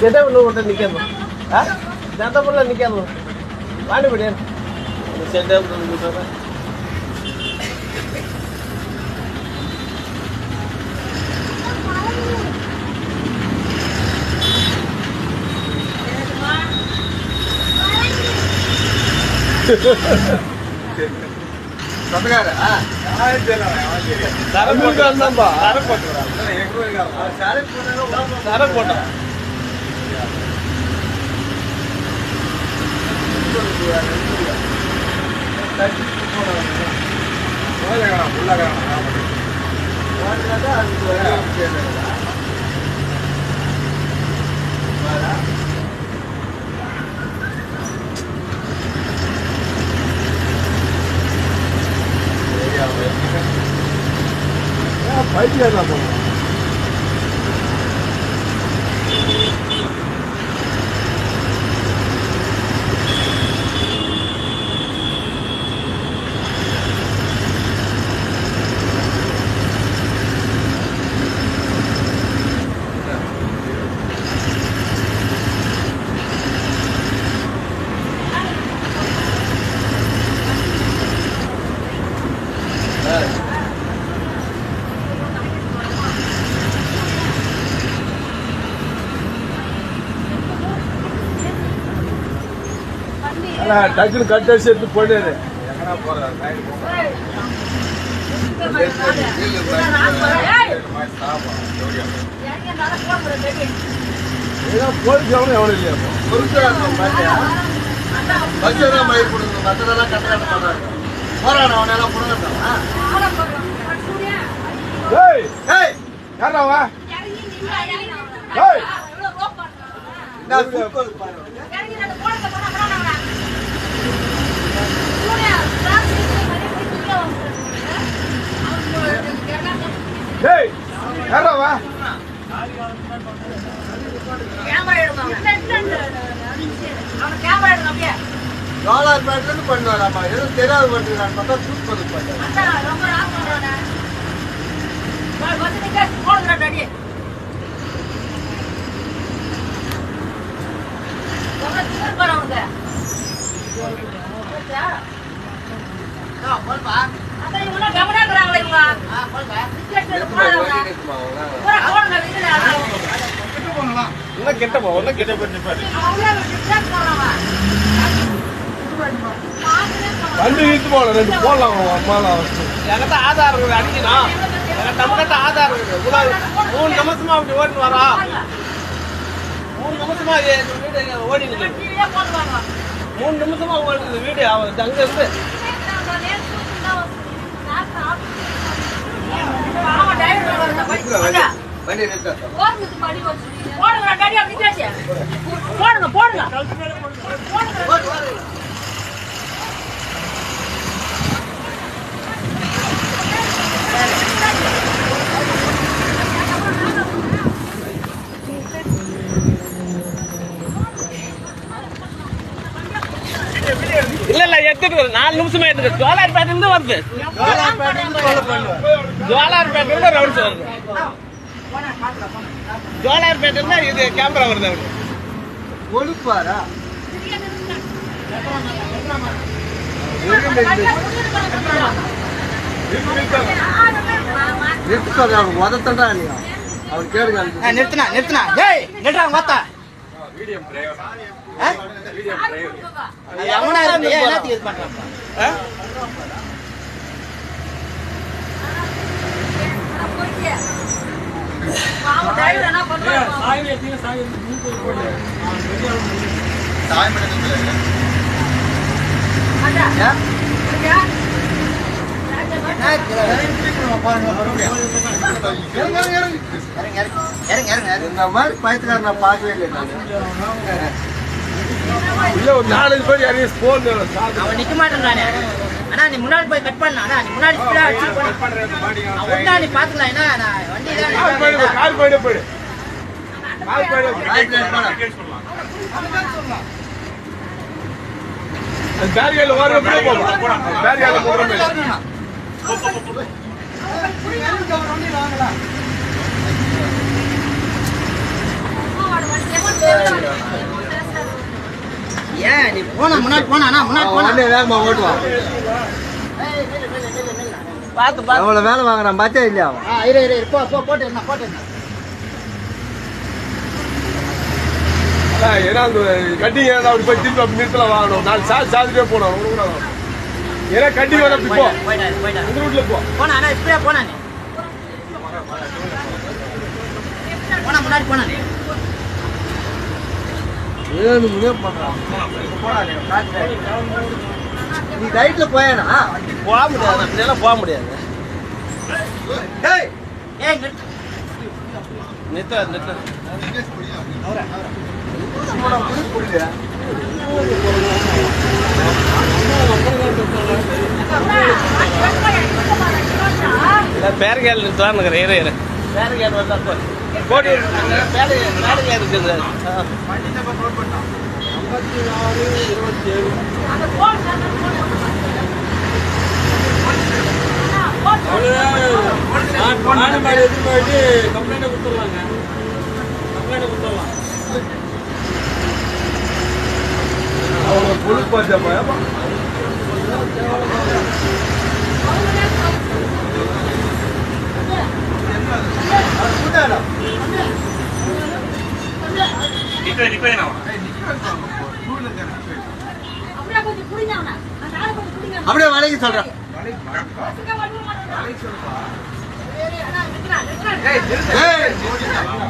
Set నువ్వు ఉంటే నీకేదో జంతపూర్లో నీకేదో వాడి పెట్టాను సెట్ அப்படியே அவனை செட்டப்ல ஒருத்தர் 相手だと思う。டக்குனு கட் அடிச்சு எடுத்து ஏய் வா ஏய். வா. ஜோலார்பேட்ல இருந்து பண்ணுவாராமா எதுவும் தெரியாது பண்ணுறான்னு பார்த்தா சூட் பண்ணி பண்ணாரு இன்னும் கிட்ட போ இன்னும் கிட்ட போய் நிப்பாரு வண்டி இழுத்து போகல ரெண்டு போடலாம் அம்மாலாம் என்கிட்ட ஆதார் இருக்குது அடிக்கணும் என்கிட்ட நம்ம கிட்ட ஆதார் இருக்குது இவ்வளவு மூணு நிமிஷமா அப்படி ஓடின்னு வரா மூணு நிமிஷமா என் வீடு ஓடினுது மூணு நிமிஷமா ஓடுது வீடு. அவன் இருந்து வண்டி நிறுத்த. போடுங்க போடுங்க இல்ல இல்ல எடுத்துட்டு. நாலு நிமிஷமா எடுத்துட்டு ஜோலார்பேட்டில இருந்து வருது. ஜோலார்பேட்டில இருந்து ரவுண்ட்ஸ் வருது. ஜோலார்பேட்டில இருந்து இது கேமரா வருது அவருக்கு. கொழுப்பாரா நிறுத்த சொல்றாங்க உதத்தண்டா இல்லையா? அவன் கேளுங்க நிறுத்தினா நிறுத்தினா. ஏய் நிறுத்தா மாத்தா எவனா இருக்கு ஏன் என்னத்துக்கு இது பண்றான்? இறங்க இந்த மாதிரி பயத்துக்கார நான் பார்க்கவே இல்லை நான் நாலஞ்சு பேர் இறங்கி போன் அவன் நிக்க மாட்டேன்றானே. அண்ணா நீ முன்னாடி போய் கட் பண்ணா அண்ணா நீ முன்னாடி ஸ்பீடா அடிச்சு போன விட்டா நீ பாத்துக்கலாம் என்ன நான் வண்டி கால் போயிடு தான் கால் போயிடு போயிடு கால் போயிடு ஆயிரத்தி ஐநூறு ரூபாய். பேரியால வர போகும். பேரியால போறோம் ஏன் நீ போனா முன்னாடி போனா முன்னாடி போனா. வேகமா ஓட்டுவான். பார்த்து பார்த்து எவ்வளவு வேலை வாங்குறான் பார்த்தே இல்லையா அவன்? ஆ இரு இரு. போ போ போட்டு இருந்தா போட்டு ஏன்னா அந்த கட்டிங் ஏதாவது அப்படி போய் திருப்பி அப்படி நிறுத்தலாம் வாங்கணும். நாலு சாதி சாதிட்டே போனோம் கூட. ஏன்னா கட்டி வேணும் அப்படி போ. இந்த ரூட்ல போ. போனா அண்ணா இப்படியே போனா நீ. போனா முன்னாடி போனா நீ. வேணும்னே பண்றான் நீ ரைட்ல போயனா போக முடியாது அப்படியெல்லாம் போக முடியாது நிறுத்த புரியல பேரகேல் நிறுத்தலாம் இருக்கிற இரு இரு பேரகேல் வந்தா போ கோடி இருக்குது அவங்க புழுக்கு பார்த்தா அப்படியே கொஞ்சம் புடிங்க அவனை. அந்த ஆளை கொஞ்சம் புடிங்க. அப்படியே வளைக்க வந்து மாட்டாங்க. ஏய், அண்ணா, நிறுத்துடா, நிறுத்துடா. டேய்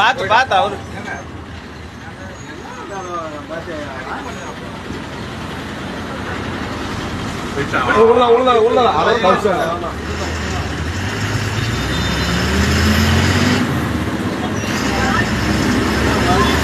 பார்த்து பார்த்து அவரு. உள்ள உள்ள உள்ள. அவர் கவுசல் சாவி புடிங்க. போடு, போடு, வண்டி போடு. வாங்க ஒரு வண்டி போடு, போடு, வண்டி போடு.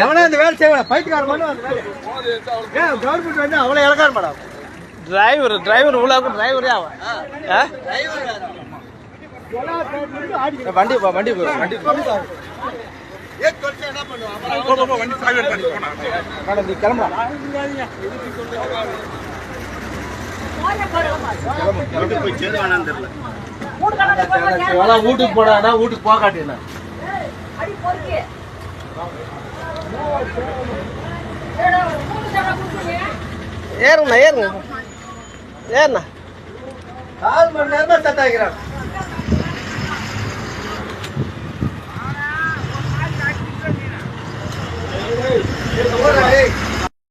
எவனா இந்த வேலை செய்வா பைத்துக்கார மட்டும் அந்த வேலை. கவர்மெண்ட் வந்து அவ்வளோ இலக்கார மேடம்? டிரைவர் டிரைவர் அவன்? வண்டி போ வண்டி போ வண்டி வீட்டுக்கு போனா வீட்டுக்கு போக காட்டினா ஏய், அடி பொறுக்கி. ஏடா, மூணு தடவை கொடுத்தீங்க. ஏறுங்கண்ணா ஏறுங்க ஏறுண்ணா. கால் மணி நேரமா தட்டாக்கிறான் ஓடுறா, ஏய்